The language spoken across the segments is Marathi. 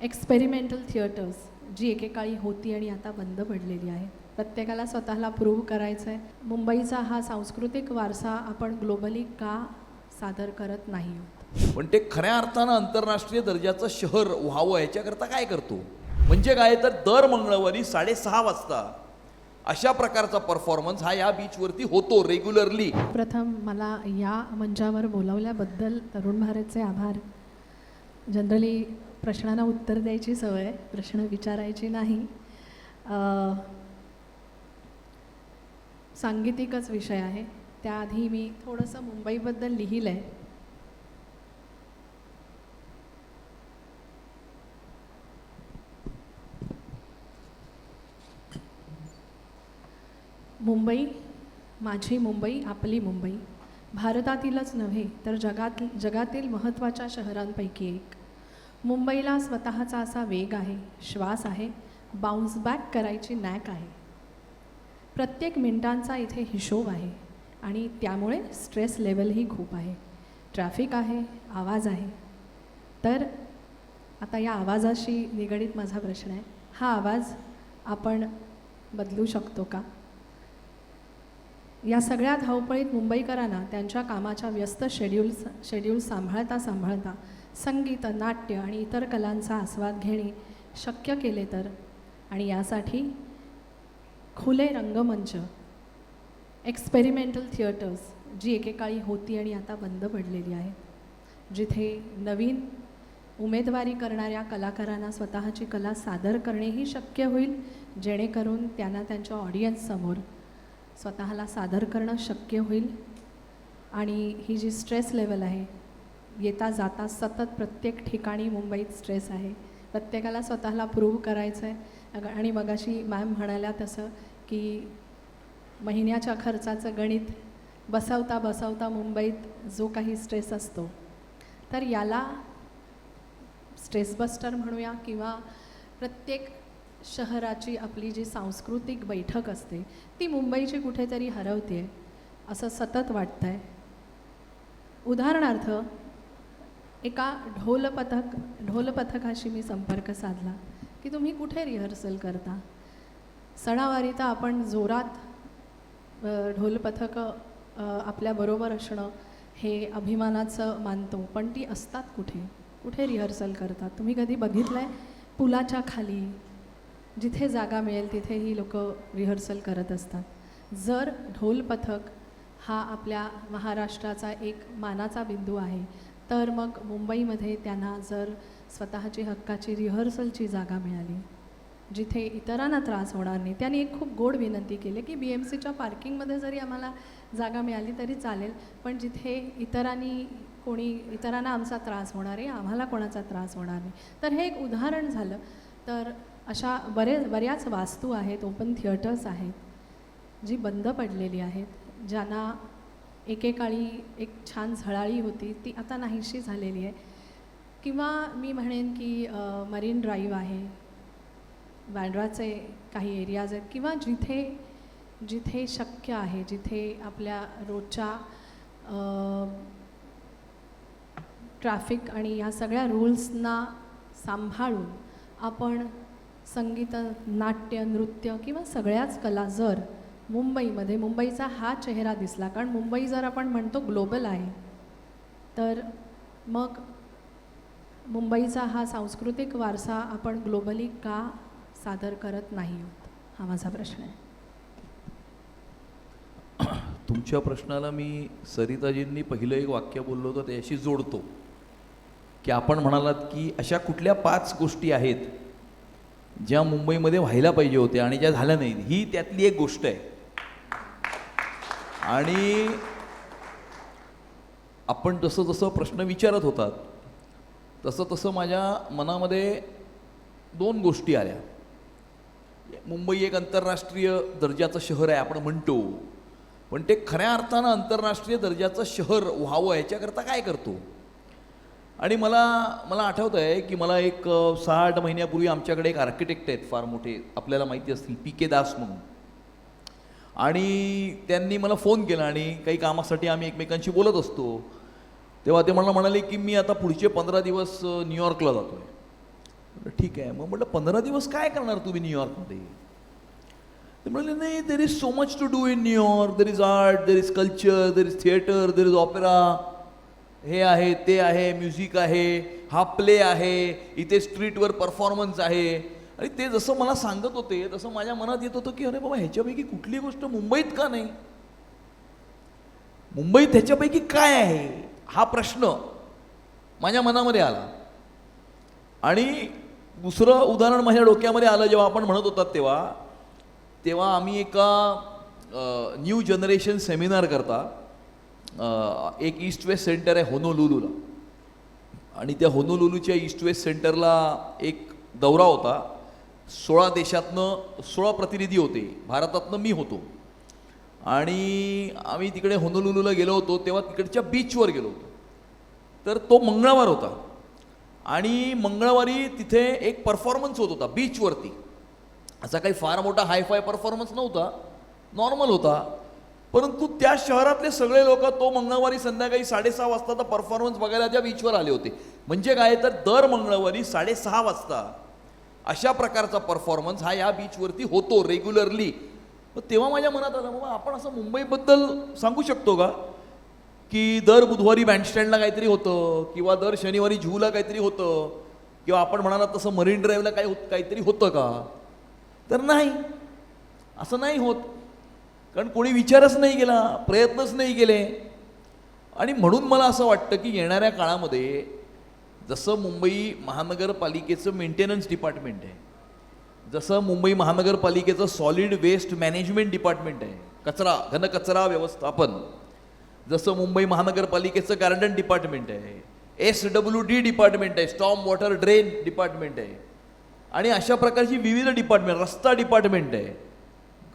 एक्सपेरिमेंटल थिएटर्स जी एकेकाळी होती आणि आता बंद पडलेली आहे. प्रत्येकाला स्वतःला प्रूव्ह करायचं आहे मुंबईचा हा सांस्कृतिक वारसा आपण ग्लोबली का सादर करत नाही पण ते खऱ्या अर्थानं आंतरराष्ट्रीय दर्जाचं शहर व्हावं याच्याकरता काय करतो? म्हणजे काय तर दर मंगळवारी साडेसहा वाजता अशा प्रकारचा परफॉर्मन्स हा या बीचवरती होतो रेग्युलरली प्रथम मला या मंचावर बोलावल्याबद्दल तरुण भारतचे आभार. जनरली प्रश्नांना उत्तर द्यायची सवय आहे, प्रश्न विचारायची नाही. सांगीतिकच विषय आहे. त्याआधी मी थोडंसं मुंबईबद्दल लिहिलं आहे मुंबई माझी मुंबई आपली मुंबई. भारतातीलच नव्हे तर जगात जगातील महत्त्वाच्या शहरांपैकी एक. मुंबईला स्वतःचा असा वेग आहे श्वास आहे बाउन्स बॅक करायची नॅक आहे. प्रत्येक मिनिटांचा इथे हिशोब आहे आणि त्यामुळे स्ट्रेस लेवलही खूप आहे. ट्रॅफिक आहे आवाज आहे. तर आता या आवाजाशी निगडीत माझा प्रश्न आहे हा आवाज आपण बदलू शकतो का? या सगळ्या धावपळीत मुंबईकरांना त्यांच्या कामाच्या व्यस्त शेड्यूल शेड्यूल सांभाळता सांभाळता संगीत नाट्य आणि इतर कलांचा आस्वाद घेणे शक्य केले तर. आणि यासाठी खुले रंगमंच एक्सपेरिमेंटल थिएटर्स जी एकेकाळी होती आणि आता बंद पडलेली आहेत. जिथे नवीन उमेदवारी करणाऱ्या कलाकारांना स्वतःची कला सादर करणेही शक्य होईल जेणेकरून त्यांना त्यांच्या ऑडियन्ससमोर स्वतःला सादर करणं शक्य होईल. आणि ही जी स्ट्रेस लेवल आहे येता जाता सतत प्रत्येक ठिकाणी मुंबईत स्ट्रेस आहे. प्रत्येकाला स्वतःला प्रूव्ह करायचं आहे आणि मगाशी मॅम म्हणाल्या तसं की महिन्याच्या खर्चाचं गणित बसवता बसवता मुंबईत जो काही स्ट्रेस असतो तर याला स्ट्रेस बस्टर म्हणूया किंवा प्रत्येक शहराची आपली जी सांस्कृतिक बैठक असते ती मुंबईची कुठेतरी हरवते असं सतत वाटतं आहे उदाहरणार्थ एका ढोल पथक ढोल पथकाशी मी संपर्क साधला की तुम्ही कुठे रिहर्सल करता? सणावारी तर आपण जोरात अ, ढोल आपल्याबरोबर असणं हे अभिमानाचं मानतो. पण ती असतात कुठे? कुठे रिहर्सल करतात? तुम्ही कधी बघितलं आहे पुलाच्या खाली. जिथे जागा मिळेल तिथे ही लोक रिहर्सल करत असतात. जर ढोल पथक हा आपल्या महाराष्ट्राचा एक मानाचा बिंदू आहे तर मग मुंबईमध्ये त्यांना जर स्वतःची हक्काची रिहर्सलची जागा मिळाली जिथे इतरांना त्रास होणार नाही त्यांनी एक खूप गोड विनंती केली की बी एम सीच्या पार्किंगमध्ये जरी आम्हाला जागा मिळाली तरी चालेल पण जिथे इतरांनी कोणी इतरांना आमचा त्रास होणार आहे आम्हाला कोणाचा त्रास होणार नाही. तर हे एक उदाहरण झालं. तर अशा बरे बऱ्याच वास्तू आहेत ओपन थिएटर्स आहेत जी बंद पडलेली आहेत ज्यांना एकेकाळी एक छान झळाळी होती ती आता नाहीशी झालेली आहे. किंवा मी म्हणेन की मरीन ड्राईव्ह आहे. बँड्राचे काही एरियाज आहेत. किंवा जिथे जिथे शक्य आहे जिथे आपल्या रोजच्या ट्रॅफिक आणि ह्या सगळ्या रूल्सना सांभाळून आपण संगीत नाट्य नृत्य किंवा सगळ्याच कला जर मुंबईमध्ये मुंबईचा हा चेहरा दिसला. कारण मुंबई जर आपण म्हणतो ग्लोबल आहे तर मग मुंबईचा हा सांस्कृतिक वारसा आपण ग्लोबली का सादर करत नाही आहोत? हा माझा प्रश्न आहे. तुमच्या प्रश्नाला मी सरिताजींनी पहिलं एक वाक्य बोललो होतं त्याशी जोडतो. की आपण म्हणालात की अशा कुठल्या पाच गोष्टी आहेत ज्या मुंबईमध्ये व्हायला पाहिजे होत्या आणि ज्या झाल्या नाहीत. ही त्यातली एक गोष्ट आहे. आणि आपण जसं जसं प्रश्न विचारत होतात तसं तसं माझ्या मनामध्ये दोन गोष्टी आल्या. मुंबई एक आंतरराष्ट्रीय दर्जाचं शहर आहे आपण म्हणतो. पण ते खऱ्या अर्थानं आंतरराष्ट्रीय दर्जाचं शहर व्हावं याच्याकरता काय करतो? आणि मला मला आठवतं आहे की मला एक सहा आठ महिन्यापूर्वी आमच्याकडे एक आर्किटेक्ट आहेत फार मोठे आपल्याला माहिती असतील पी के दास म्हणून. आणि त्यांनी मला फोन केला आणि काही कामासाठी आम्ही एकमेकांशी बोलत असतो. तेव्हा ते मला म्हणाले की मी आता पुढचे पंधरा दिवस न्यूयॉर्कला जातो आहे म्हटलं, ठीक आहे. मग म्हटलं पंधरा दिवस काय करणार तुम्ही न्यूयॉर्कमध्ये ते म्हणाले नाही there is so much to do in New York there is art there is culture there is theatre there is opera हे आहे ते आहे म्युझिक आहे हा प्ले आहे इथे स्ट्रीटवर परफॉर्मन्स आहे. आणि ते जसं मला सांगत होते तसं माझ्या मनात येत होतं की अरे बाबा ह्याच्यापैकी कुठली गोष्ट मुंबईत का नाही? मुंबईत ह्याच्यापैकी काय आहे? हा प्रश्न माझ्या मनामध्ये आला. आणि दुसरं उदाहरण माझ्या डोक्यामध्ये आलं जेव्हा आपण म्हणत होतात तेव्हा तेव्हा आम्ही एका न्यू जनरेशन सेमिनार करता. एक ईस्ट वेस्ट सेंटर आहे होनोलुलूला आणि त्या होनोलुलूच्या ईस्ट वेस्ट सेंटरला एक दौरा होता. सोळा देशातनं सोळा प्रतिनिधी होते. भारतातनं मी होतो. आणि आम्ही तिकडे होनोलुलूला गेलो होतो तेव्हा तिकडच्या बीचवर गेलो होतो. तर तो मंगळवार होता. आणि मंगळवारी तिथे एक परफॉर्मन्स होत होता बीचवरती असा काही फार मोठा हायफाय परफॉर्मन्स नव्हता. नॉर्मल होता. परंतु त्या शहरातले सगळे लोक तो मंगळवारी संध्याकाळी साडेसहा वाजताचा परफॉर्मन्स बघायला त्या बीचवर आले होते. म्हणजे काय तर दर मंगळवारी साडेसहा वाजता अशा प्रकारचा परफॉर्मन्स हा या बीचवरती होतो रेग्युलरली तेव्हा माझ्या मनात आलं बाबा आपण असं मुंबईबद्दल सांगू शकतो का? की दर बुधवारी बँडस्टँडला काहीतरी होतं किंवा दर शनिवारी झूला काहीतरी होतं किंवा आपण म्हणाला तसं मरीन ड्राईव्हला काही होत काहीतरी होतं का? तर नाही. असं नाही होत. कारण कोणी विचारच नाही केला प्रयत्नच नाही केले. आणि म्हणून मला असं वाटतं की येणाऱ्या काळामध्ये जसं मुंबई महानगरपालिकेचं मेंटेनन्स डिपार्टमेंट आहे जसं मुंबई महानगरपालिकेचं सॉलिड वेस्ट मॅनेजमेंट डिपार्टमेंट आहे कचरा घनकचरा व्यवस्थापन जसं मुंबई महानगरपालिकेचं गार्डन डिपार्टमेंट आहे एस डब्ल्यू डी डिपार्टमेंट आहे स्टॉम वॉटर ड्रेन डिपार्टमेंट आहे आणि अशा प्रकारची विविध डिपार्टमेंट रस्ता डिपार्टमेंट आहे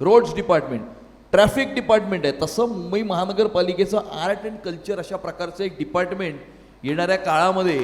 रोड्स डिपार्टमेंट ट्रॅफिक डिपार्टमेंट आहे. तसं मुंबई महानगरपालिकेचं आर्ट अँड कल्चर अशा प्रकारचं एक डिपार्टमेंट येणाऱ्या काळामध्ये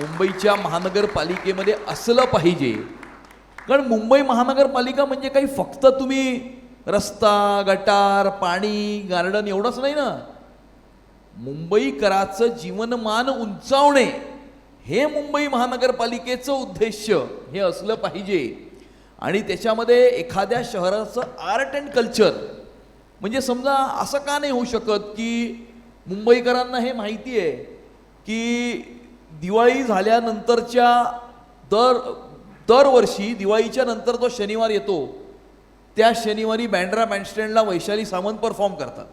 मुंबईच्या महानगरपालिकेमध्ये असलं पाहिजे. कारण मुंबई महानगरपालिका म्हणजे काही फक्त तुम्ही रस्ता गटार पाणी गार्डन एवढंच नाही ना. मुंबईकराचं जीवनमान उंचावणे हे मुंबई महानगरपालिकेचं उद्देश हे असलं पाहिजे. आणि त्याच्यामध्ये एखाद्या शहराचं आर्ट अँड कल्चर. म्हणजे समजा असं का नाही होऊ शकत की मुंबईकरांना हे माहिती आहे की दिवाळी झाल्यानंतरच्या दर दरवर्षी दिवाळीच्या नंतर जो शनिवार येतो त्या शनिवारी बँड्रा बँडस्टँडला वैशाली सावंत परफॉर्म करतात.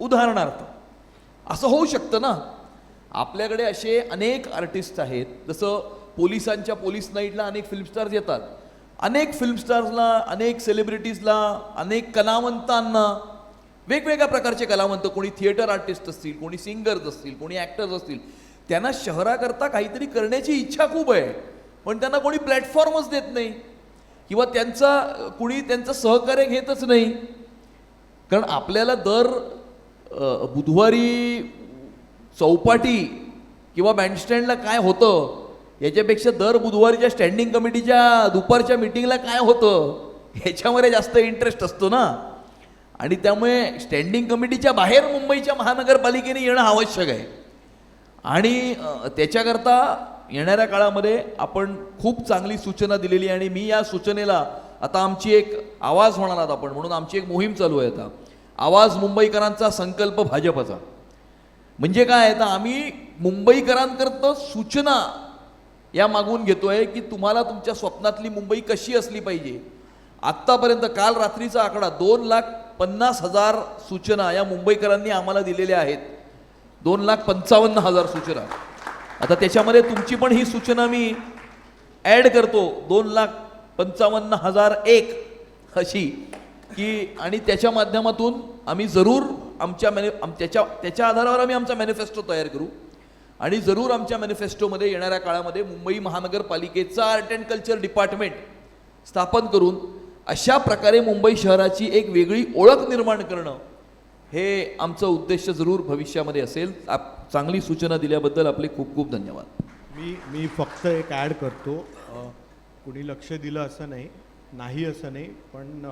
उदाहरणार्थ असं होऊ शकतं ना? आपल्याकडे असे अनेक आर्टिस्ट आहेत जसं पोलिसांच्या पोलीस नाईटला अनेक फिल्म स्टार्स येतात. अनेक फिल्म स्टार्सला अनेक सेलिब्रिटीजला अनेक कलावंतांना वेगवेगळ्या प्रकारचे कलावंत कोणी थिएटर आर्टिस्ट असतील कोणी सिंगर्स असतील कोणी ॲक्टर्स असतील त्यांना शहराकरता काहीतरी करण्याची इच्छा खूप आहे. पण त्यांना कोणी प्लॅटफॉर्मच देत नाही. किंवा त्यांचा कुणी त्यांचं सहकार्य घेतच नाही. कारण आपल्याला दर बुधवारी चौपाटी किंवा बँडस्टँडला काय होतं याच्यापेक्षा दर बुधवारीच्या स्टँडिंग कमिटीच्या दुपारच्या मिटिंगला काय होतं ह्याच्यामध्ये जास्त इंटरेस्ट असतो ना. आणि त्यामुळे स्टँडिंग कमिटीच्या बाहेर मुंबईच्या महानगरपालिकेने येणं आवश्यक आहे. आणि त्याच्याकरता येणाऱ्या काळामध्ये आपण खूप चांगली सूचना दिलेली आहे आणि मी या सूचनेला आता आमची एक आवाज म्हणालात आपण म्हणून आमची एक मोहीम चालू आहे आता. आवाज मुंबईकरांचा संकल्प भाजपचा. म्हणजे काय आहे तर आम्ही मुंबईकरांकरता सूचना या मागून घेतोय की तुम्हाला तुमच्या स्वप्नातली मुंबई कशी असली पाहिजे. आत्तापर्यंत काल रात्रीचा आकडा दोन लाख पन्नास हजार सूचना या मुंबईकरांनी आम्हाला दिलेल्या आहेत. दोन लाख पंचावन्न हजार सूचना. आता त्याच्यामध्ये तुमची पण ही सूचना मी ॲड करतो दोन लाख पंचावन्न हजार एक अशी. की आणि त्याच्या माध्यमातून आम्ही जरूर आमच्या मॅनि आम त्याच्या त्याच्या आधारावर आम्ही आमचा मॅनिफेस्टो तयार करू. आणि जरूर आमच्या मॅनिफेस्टोमध्ये येणाऱ्या काळामध्ये मुंबई महानगरपालिकेचा आर्ट अँड कल्चर डिपार्टमेंट स्थापन करून अशा प्रकारे मुंबई शहराची एक वेगळी ओळख निर्माण करणं हे आमचं उद्देश जरूर भविष्यामध्ये असेल. आप चांगली सूचना दिल्याबद्दल आपले खूप खूप धन्यवाद. मी मी फक्त एक ॲड करतो. कुणी लक्ष दिलं असं नाही नाही असं नाही पण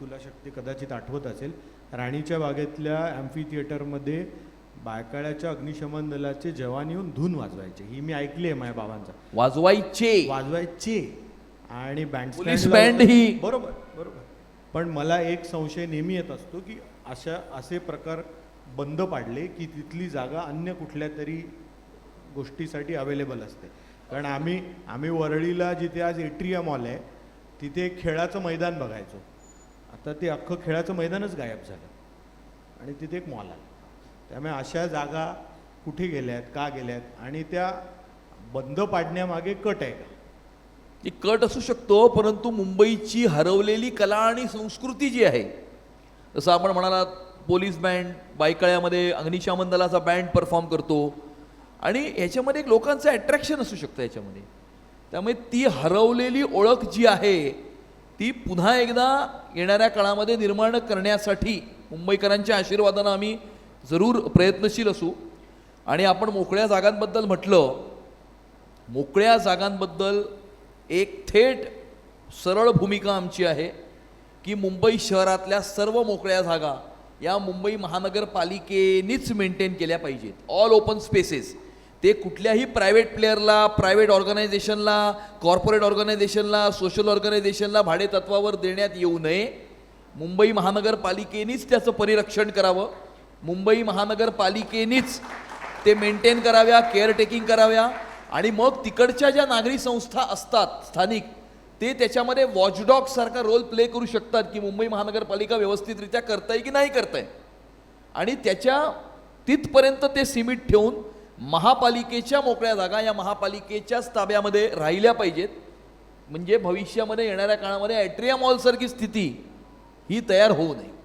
तुला शक्ती कदाचित आठवत असेल. राणीच्या बागेतल्या ॲम्फी थिएटरमध्ये बायकाळ्याच्या अग्निशमन दलाचे जवान येऊन धून वाजवायचे. ही मी ऐकली आहे माझ्या बाबांचा. वाजवायचे. वाजवायचे. आणि बँड बँड ही. बरोबर बरोबर. पण मला एक संशय नेहमी येत असतो की अशा असे प्रकार बंद पाडले की तिथली जागा अन्य कुठल्या तरी गोष्टीसाठी अवेलेबल असते. कारण आम्ही आम्ही वरळीला जिथे आज एट्रिया मॉल आहे तिथे खेळाचं मैदान बघायचो. आता ते अख्खं खेळाचं मैदानच गायब झालं. आणि तिथे एक मॉल आला. त्यामुळे अशा जागा कुठे गेल्या आहेत का गेल्या आहेत आणि त्या बंद पाडण्यामागे कट आहे का? ती कट असू शकतो परंतु मुंबईची हरवलेली कला आणि संस्कृती जी आहे जसं आपण म्हणालात पोलीस बँड बायकळ्यामध्ये अग्निशामन दलाचा बँड परफॉर्म करतो आणि ह्याच्यामध्ये एक लोकांचं अट्रॅक्शन असू शकतं याच्यामध्ये. त्यामुळे ती हरवलेली ओळख जी आहे ती पुन्हा एकदा येणाऱ्या काळामध्ये निर्माण करण्यासाठी मुंबईकरांच्या आशीर्वादानं आम्ही जरूर प्रयत्नशील असू. आणि आपण मोकळ्या जागांबद्दल म्हटलं मोकळ्या जागांबद्दल एक थेट सरळ भूमिका आमची आहे की मुंबई शहरातल्या सर्व मोकळ्या जागा या मुंबई महानगरपालिकेनीच मेंटेन केल्या पाहिजेत. ऑल ओपन स्पेसेस ते कुठल्याही प्रायव्हेट प्लेअरला प्रायव्हेट ऑर्गनायझेशनला कॉर्पोरेट ऑर्गनायझेशनला सोशल ऑर्गनायझेशनला भाडेतत्वावर देण्यात येऊ नये. मुंबई महानगरपालिकेनीच त्याचं परिरक्षण करावं. मुंबई महानगरपालिकेनीच ते मेंटेन कराव्या केअरटेकिंग कराव्या. आणि मग तिकडच्या ज्या नागरी संस्था असतात स्थानिक ते त्याच्यामध्ये वॉचडॉग सारखा रोल प्ले करू शकतात की मुंबई महानगरपालिका व्यवस्थितरित्या करताय की नाही करताय. आणि त्याच्या तिथपर्यंत ते सीमित ठेवून महापालिकेच्या मोकळ्या जागा या महापालिकेच्याच ताब्यामध्ये राहिल्या पाहिजेत. म्हणजे भविष्यामध्ये येणाऱ्या काळामध्ये ॲट्रिया मॉलसारखी स्थिती ही तयार होऊ नये.